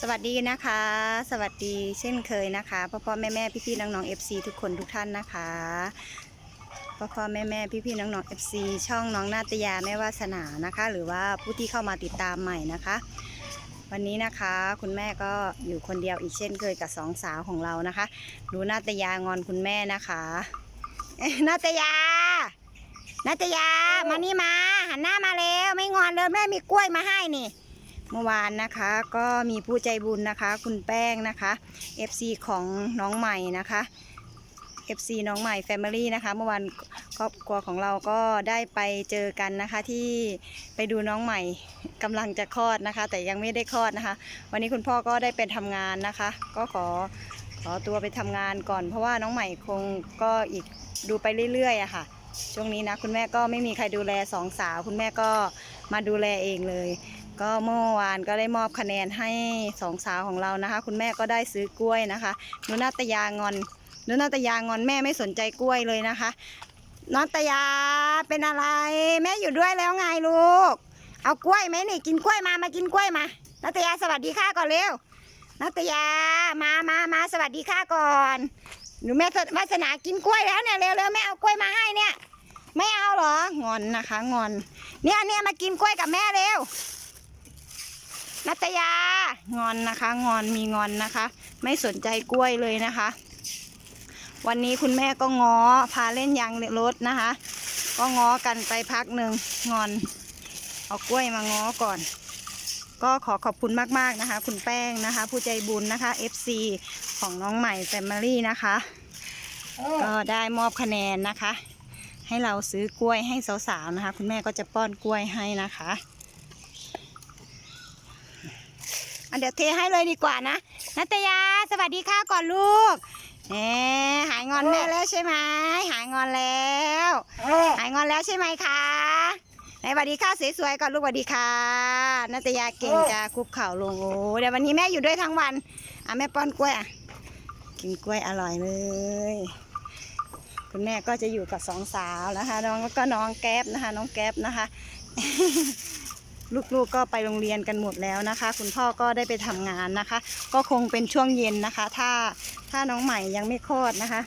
สวัสดีนะคะ สวัสดีเช่นเคยนะคะพ่อพ่อแม่แม่พี่พี่น้องน้อง FC ทุกคนทุกท่านนะคะพ่อพ่อแม่แม่พี่พี่น้องน้อง FC ช่องน้องนาตยาแม่วาสนานะคะ หรือว่าผู้ที่เข้ามาติดตามใหม่นะคะ วันนี้นะคะคุณแม่ก็อยู่คนเดียวอีกเช่นเคยกับสองสาวของเรานะคะดูนาตยางอนคุณแม่นะคะเอ๊ะนาตยานาตยามานี่มา หันหน้ามาแล้วไม่งอนเลยแม่มีกล้วยมาให้นี่ เมื่อวานนะคะก็มีผู้ใจบุญนะคะ คุณแป้งนะคะ FC ของน้องใหม่นะคะ FC น้องใหม่ Family นะคะ เมื่อวานครอบครัวของเราก็ได้ไปเจอกันนะคะที่ไปดูน้องใหม่กำลังจะคลอดนะคะ แต่ยังไม่ได้คลอดนะคะ วันนี้คุณพ่อก็ได้ไปทำงานนะคะ ก็ขอขอตัวไปทำงานก่อน เพราะว่าน้องใหม่คงก็อีกดูไปเรื่อยๆอะค่ะช่วงนี้นะคุณแม่ก็ไม่มีใครดูแลสองสาว คุณแม่ก็มาดูแลเองเลย ก็เมื่อวานก็ได้มอบคะแนนให้สองสาวของเรานะคะ คุณแม่ก็ได้ซื้อกล้วยนะคะนุนาตยางอนนุนาตยางอนแม่ไม่สนใจกล้วยเลยนะคะนาตยาเป็นอะไร แม่อยู่ด้วยแล้วไงลูก เอากล้วยไหมนี่กินกล้วยมามากินกล้วยมานาตยาสวัสดีค่ะก่อนเร็วนาตยามามามาสวัสดีค่ะก่อนหนูแม่วาสนากินกล้วยแล้วเนี่ยเร็วเร็วแม่เอากล้วยมาให้เนี่ย ไม่เอาเหรองอนนะคะ งอน เนี่ยเนี่ยมากินกล้วยกับแม่เร็ว นัตยางอนนะคะ งอนมีงอนนะคะ ไม่สนใจกล้วยเลยนะคะ วันนี้คุณแม่ก็ง้อพาเล่นยางรถนะคะ ก็ง้อกันไปพักหนึ่งงอน เอากล้วยมาง้อก่อน ก็ขอขอบคุณมากๆนะคะ คุณแป้งนะคะ ผู้ใจบุญนะคะ FC ของน้องใหม่แฟมิลี่นะคะ ก็ได้มอบคะแนนนะคะ ให้เราซื้อกล้วยให้สาวๆนะคะ คุณแม่ก็จะป้อนกล้วยให้นะคะ อะเดี๋ยวเทให้เลยดีกว่านะนัตยาสวัสดีค่ะก่อนลูกเอ๊หายงอนแม่แล้วใช่ไหมหายงอนแล้ว หายงอนแล้วใช่ไหมคะไหนสวัสดีค่ะสวยๆก่อนลูกสวัสดีค่ะนัตยาเก่งจ้าคุกเข่าลงโอ้เดี๋ยววันนี้แม่อยู่ด้วยทั้งวันอะแม่ป้อนกล้วยอะกินกล้วยอร่อยเลยคุณแม่ก็จะอยู่กับสองสาวนะคะ น้องแล้วก็น้องแก๊บนะคะ น้องแก๊บนะคะ ลูกๆก็ไปโรงเรียนกันหมดแล้วนะคะ คุณพ่อก็ได้ไปทำงานนะคะ ก็คงเป็นช่วงเย็นนะคะ ถ้าถ้าน้องใหม่ยังไม่คลอดนะคะ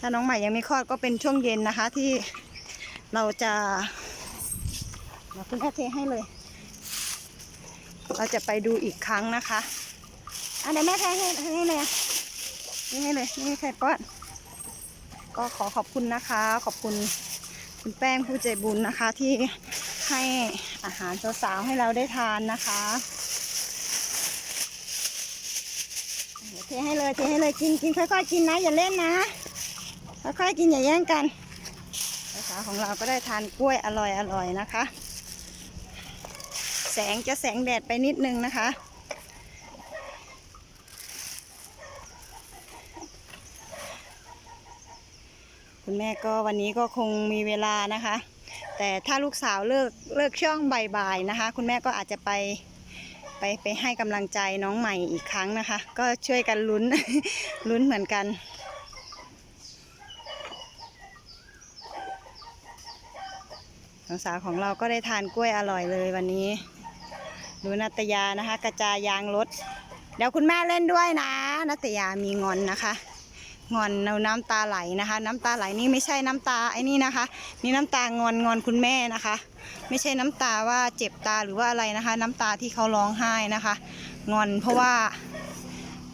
ถ้าน้องใหม่ยังไม่คลอดก็เป็นช่วงเย็นนะคะที่เราจะเดี๋ยวคุณแม่เทให้เลย เราจะไปดูอีกครั้งนะคะอันเดี๋ยวแม่เทให้ให้เลยนี่ให้เลยนี่ให้ใครป้อนก็ขอขอบคุณนะคะ ขอบคุณคุณแป้งผู้ใจบุญนะคะที่ ให้อาหารสาวๆให้เราได้ทานนะคะเทให้เลยเทให้เลยกินกินค่อยๆกินนะอย่าเล่นนะค่อยๆกินอย่าแย่งกันสาวของเราก็ได้ทานกล้วยอร่อยๆนะคะ แสงจะแสงแดดไปนิดนึงนะคะคุณแม่ก็วันนี้ก็คงมีเวลานะคะ แต่ถ้าลูกสาวเลิกเลิกช่องบ่ายๆนะคะ คุณแม่ก็อาจจะไปไปไปให้กำลังใจน้องใหม่อีกครั้งนะคะ ก็ช่วยกันลุ้นลุ้นเหมือนกันน้องสาวของเราก็ได้ทานกล้วยอร่อยเลยวันนี้ ดูนัตยานะคะ กระจายยางรถ เดี๋ยวคุณแม่เล่นด้วยนะ นัตยามีงอนนะคะ งอนเอาน้ำตาไหลนะคะ น้ำตาไหลนี่ไม่ใช่น้ำตาไอ้นี่นะคะ นี่น้ำตางอนงอนคุณแม่นะคะ ไม่ใช่น้ำตาว่าเจ็บตาหรือว่าอะไรนะคะ น้ำตาที่เขาร้องไห้นะคะ งอนเพราะว่า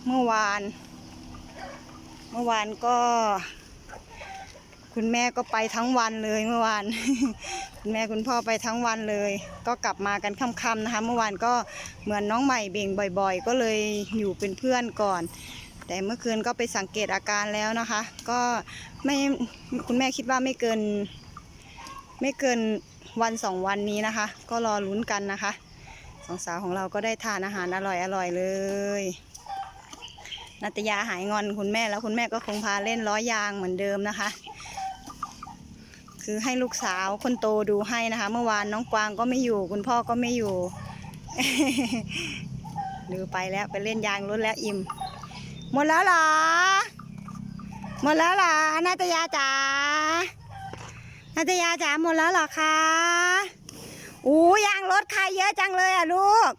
เมื่อวาน เมื่อวานก็ คุณแม่ก็ไปทั้งวันเลยเมื่อวานคุณแม่คุณพ่อไปทั้งวันเลย ก็กลับมากันค่ำๆนะคะ เมื่อวานก็เหมือนน้องใหม่เบ่งบ่อย ๆ ก็เลยอยู่เป็นเพื่อนก่อน แต่เมื่อคืนก็ไปสังเกตอาการแล้วนะคะ ก็ไม่คุณแม่คิดว่าไม่เกิน ไม่เกินวันสองวันนี้นะคะ ก็รอลุ้นกันนะคะ สองสาวของเราก็ได้ทานอาหารอร่อยอร่อยเลยนัตยาหายงอนคุณแม่แล้วคุณแม่ก็คงพาเล่นล้อยางเหมือนเดิมนะคะ คือให้ลูกสาวคนโตดูให้นะคะ เมื่อวานน้องกวางก็ไม่อยู่ คุณพ่อก็ไม่อยู่ ดูไปแล้วไปเล่นยางรถแล้วอิ่ม หมดแล้วเหรอ หมดแล้วเหรอนาตยาจ๋านาตยาจ๋าหมดแล้วเหรอคะอู้ยางรถใครเยอะจังเลยอะลูก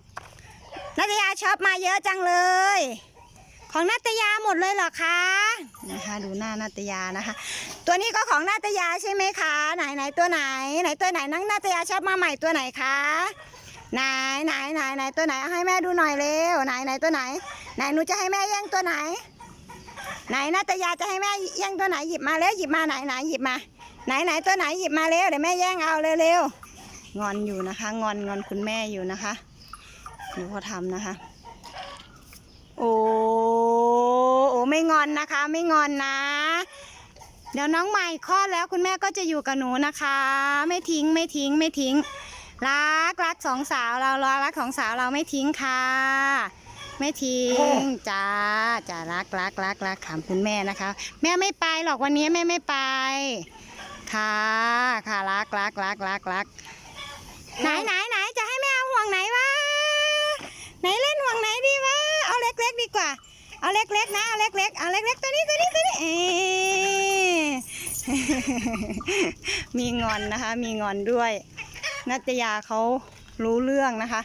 นัตยาชอบมาเยอะจังเลย ของนัตยาหมดเลยเหรอคะนะคะดูหน้านัตยานะคะ ตัวนี้ก็ของนัตยาใช่ไหมคะ ไหนไหนตัวไหน ไหนตัวไหนนั่งนัตยาชอบมาใหม่ตัวไหนคะ ไหนไหนไหนไหนตัวไหนเอาให้แม่ดูหน่อยเร็วไหนไหนตัวไหน ไหนหนูจะให้แม่แย่งตัวไหน ไหนนัตยาจะให้แม่แย่งตัวไหนหยิบมาแล้วหยิบมาไหนไหนหยิบมาไหนไหนตัวไหนหยิบมาเร็วเดี๋ยวแม่แย่งเอาเร็วๆงอนอยู่นะคะ งอนงอนคุณแม่อยู่นะคะดูเขาทำนะคะ โอ้โอ้ไม่งอนนะคะ ไม่งอนนะ เดี๋ยวน้องใหม่คลอดแล้วคุณแม่ก็จะอยู่กับหนูนะคะ ไม่ทิ้งไม่ทิ้งไม่ทิ้ง รักรักสองสาวเรารอรักของสาวเราไม่ทิ้งค่ะ ไม่ทิ้งจ้าจ้ารักรักรักรักขำคุณแม่นะคะ แม่ไม่ไปหรอกวันนี้แม่ไม่ไป ค่ะค่ะรักรักรักรักรักไหนไหนไหนจะให้แม่เอาห่วงไหนวะไหนเล่นห่วงไหนดีวะเอาเล็กๆดีกว่า เอาเล็กๆนะเอาเล็กๆเอาเล็กๆตัวนี้ตัวนี้ตัวนี้เอมีงอนนะคะ มีงอนด้วย นัตยาเขารู้เรื่องนะคะ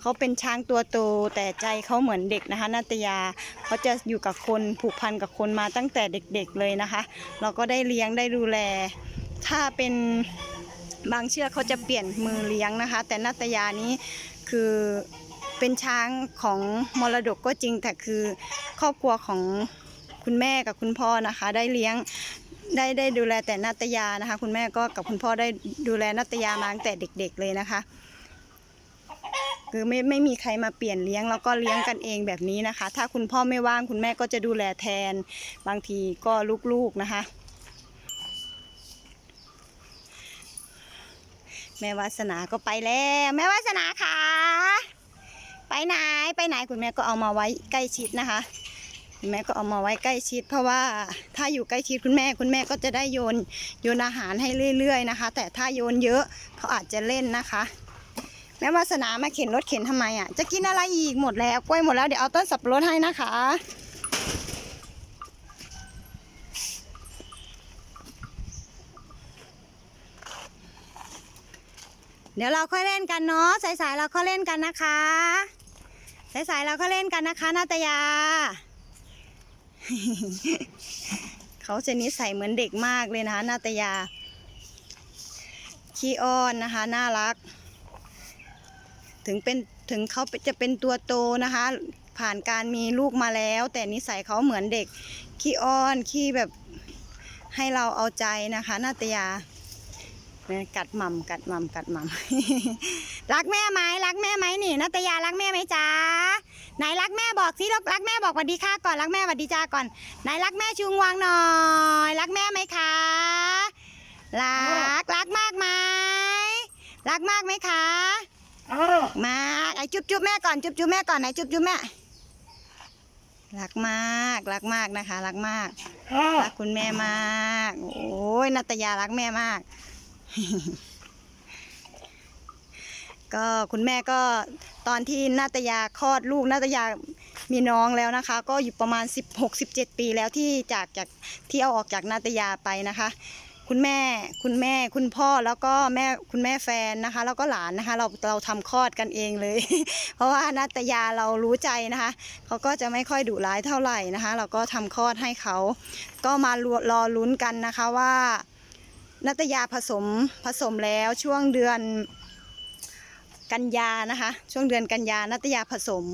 เขาเป็นช้างตัวโตแต่ใจเขาเหมือนเด็กนะคะนาตยาเขาจะอยู่กับคนผูกพันกับคนมาตั้งแต่เด็กๆเลยนะคะ เราก็ได้เลี้ยงได้ดูแล ถ้าเป็นบางเชือกเขาจะเปลี่ยนมือเลี้ยงนะคะ แต่นาตยานี้คือเป็นช้างของมรดกก็จริง แต่คือครอบครัวของคุณแม่กับคุณพ่อนะคะ ได้เลี้ยง ได้ได้ดูแลแต่นาตยานะคะ คุณแม่ก็กับคุณพ่อได้ดูแลนาตยามาตั้งแต่เด็ก ๆเลยนะคะ คือไม่ไม่มีใครมาเปลี่ยนเลี้ยงแล้วก็เลี้ยงกันเองแบบนี้นะคะ ถ้าคุณพ่อไม่ว่างคุณแม่ก็จะดูแลแทน บางทีก็ลูกๆนะคะ แม่วาสนาก็ไปแล้ว แม่วาสนาค่ะไปไหนไปไหนคุณแม่ก็เอามาไว้ใกล้ชิดนะคะ แม่ก็เอามาไว้ใกล้ชิด เพราะว่าถ้าอยู่ใกล้ชิดคุณแม่ คุณแม่ก็จะได้โยนโยนอาหารให้เรื่อย ๆ นะคะ แต่ถ้าโยนเยอะเขาอาจจะเล่นนะคะแม่วาสนามาเข็นรถเข็นทำไมอะ จะกินอะไรอีกหมดแล้วกล้วยหมดแล้วเดี๋ยวเอาต้นสับปะรดให้นะคะ เดี๋ยวเราค่อยเล่นกันเนาะสายๆเราค่อยเล่นกันนะคะสายๆเราค่อยเล่นกันนะคะนาตยา เขาจะนิสัยเหมือนเด็กมากเลยนะคะนาตยา ขี้อ้อนนะคะ น่ารัก ถึงเป็นถึงเขาจะเป็นตัวโตนะคะ ผ่านการมีลูกมาแล้ว แต่นิสัยเขาเหมือนเด็ก ขี้อ้อนขี้แบบให้เราเอาใจนะคะนาตยาเนี่กัดหม่ำกัดหม่ำกัดหม่ำรักแม่ไหมรักแม่ไหมนี่นาตยารักแม่ไหมจ๊ะ ไหนรักแม่บอกสิรักรักแม่บอกสวัสดีค่ะก่อนรักแม่สวัสดีจ้าก่อนไหนรักแม่ชูงวางหน่อยรักแม่ไหมคะรักรักมากไหมรักมากไหมคะมาไอ้จุ๊บจุ๊บแม่ก่อนจุ๊บจุ๊บแม่ก่อนไหนจุ๊บจุ๊บแม่รักมากรักมากนะคะ รักมากรักคุณแม่มาก โอ้ยนัตยารักแม่มาก ก็คุณแม่ก็ ตอนที่นาตยาคลอดลูกนาตยามีน้องแล้วนะคะ ก็อยู่ประมาณ 16-17 ปีแล้วที่จากจากที่เอาออกจากนาตยาไปนะคะ คุณแม่คุณแม่คุณพ่อแล้วก็แม่คุณแม่แฟนนะคะ แล้วก็หลานนะคะ เราเราทำคลอดกันเองเลย เพราะว่านาตยาเรารู้ใจนะคะเขาก็จะไม่ค่อยดุร้ายเท่าไหร่นะคะ เราก็ทำคลอดให้เขาก็มารอรอลุ้นกันนะคะว่านาตยาผสมผสมแล้วช่วงเดือน กันยานะคะ ช่วงเดือนกันยานาตยาผสม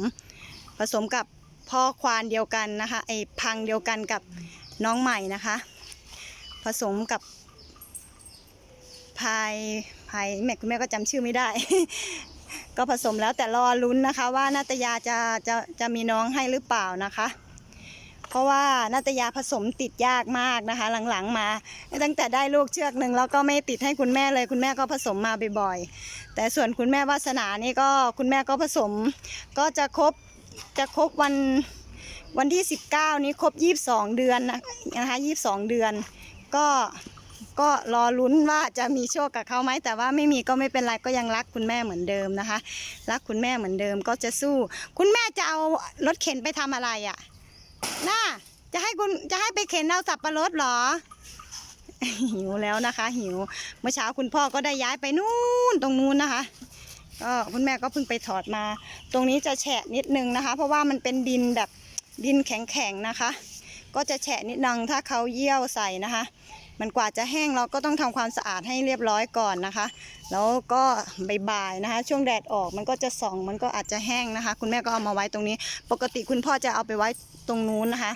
ผสมกับพ่อควานเดียวกันนะคะไอพังเดียวกันกับน้องใหม่นะคะ ผสมกับพายพายแม่คุณแม่ก็จำชื่อไม่ได้ ก็ผสมแล้วแต่รอลุ้นนะคะ ว่านาตยาจะจะจะมีน้องให้หรือเปล่านะคะ เพราะว่านาตยาผสมติดยากมากนะคะ หลังๆมา ตั้งแต่ได้ลูกเชือกหนึ่งแล้วก็ไม่ติดให้คุณแม่เลย คุณแม่ก็ผสมมาบ่อยๆ แต่ส่วนคุณแม่วาสนานี่ก็คุณแม่ก็ผสม ก็จะครบจะครบวันวันที่ 19 นี้ครบ 22 เดือนนะนะคะ22 เดือน ก็ก็รอลุ้นว่าจะมีโชคกับเขาไหมแต่ว่าไม่มีก็ไม่เป็นไรก็ยังรักคุณแม่เหมือนเดิมนะคะ รักคุณแม่เหมือนเดิมก็จะสู้ คุณแม่จะเอารถเข็นไปทำอะไรอะ่ะ น่าจะให้คุณจะให้ไปเข็นเอาสับปะรดเหรอ หิวแล้วนะคะ หิว เมื่อเช้าคุณพ่อก็ได้ย้ายไปนู่นตรงนู้นนะคะก็คุณแม่ก็เพิ่งไปถอดมา ตรงนี้จะแฉะนิดนึงนะคะ เพราะว่ามันเป็นดินแบบดินแข็งๆนะคะ ก็จะแฉะนิดนึงถ้าเขาเยี่ยวใส่นะคะ มันกว่าจะแห้งเราก็ต้องทำความสะอาดให้เรียบร้อยก่อนนะคะ แล้วก็บ่ายๆนะคะ ช่วงแดดออกมันก็จะส่อง มันก็อาจจะแห้งนะคะ คุณแม่ก็เอามาไว้ตรงนี้ ปกติคุณพ่อจะเอาไปไว้ตรงนู้นนะคะ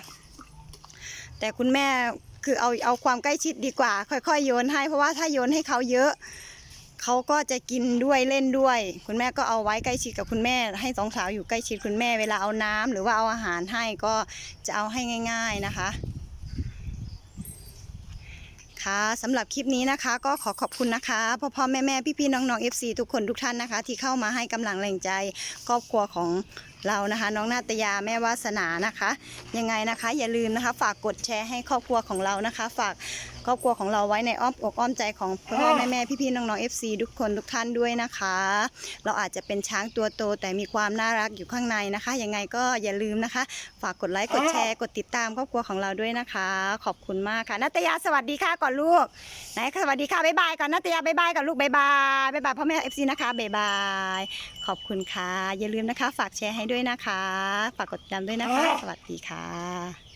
แต่คุณแม่คือเอาเอาความใกล้ชิดดีกว่า ค่อยๆโยนให้ เพราะว่าถ้าโยนให้เขาเยอะเขาก็จะกินด้วยเล่นด้วย คุณแม่ก็เอาไว้ใกล้ชิดกับคุณแม่ ให้สองสาวอยู่ใกล้ชิดคุณแม่เวลาเอาน้ำหรือว่าเอาอาหารให้ก็จะเอาให้ง่าย ๆนะคะ คะสำหรับคลิปนี้นะคะก็ขอขอบคุณนะคะพ่อพ่อแม่แม่พี่พี่ๆน้องเอฟซีทุกคนทุกท่านนะคะ ที่เข้ามาให้กำลังแรงใจครอบครัวของ เรานะคะ น้องนาตยาแม่วาสนานะคะ ยังไงนะคะ อย่าลืมนะคะ ฝากกดแชร์ให้ครอบครัวของเรานะคะ ฝากครอบครัวของเราไว้ในอ้อมอกอ้อมใจของพ่อแม่แม่พี่ๆน้องๆ FC ทุกคนทุกท่านด้วยนะคะ เราอาจจะเป็นช้างตัวโตแต่มีความน่ารักอยู่ข้างในนะคะยังไงก็อย่าลืมนะคะ ฝากกดไลค์กดแชร์กดติดตามครอบครัวของเราด้วยนะคะ ขอบคุณมากค่ะนัตยาสวัสดีค่ะก่อนลูกไหนสวัสดีค่ะบ๊ายบายก่อนนัตยาบ๊ายบายก่อนลูกบ๊ายบายบ๊ายบายพ่อแม่เอฟซีนะคะบ๊ายบายขอบคุณค่ะอย่าลืมนะคะ ฝากแชร์ให้ด้วยนะคะ ฝากกดติดตามด้วยนะคะ สวัสดีค่ะ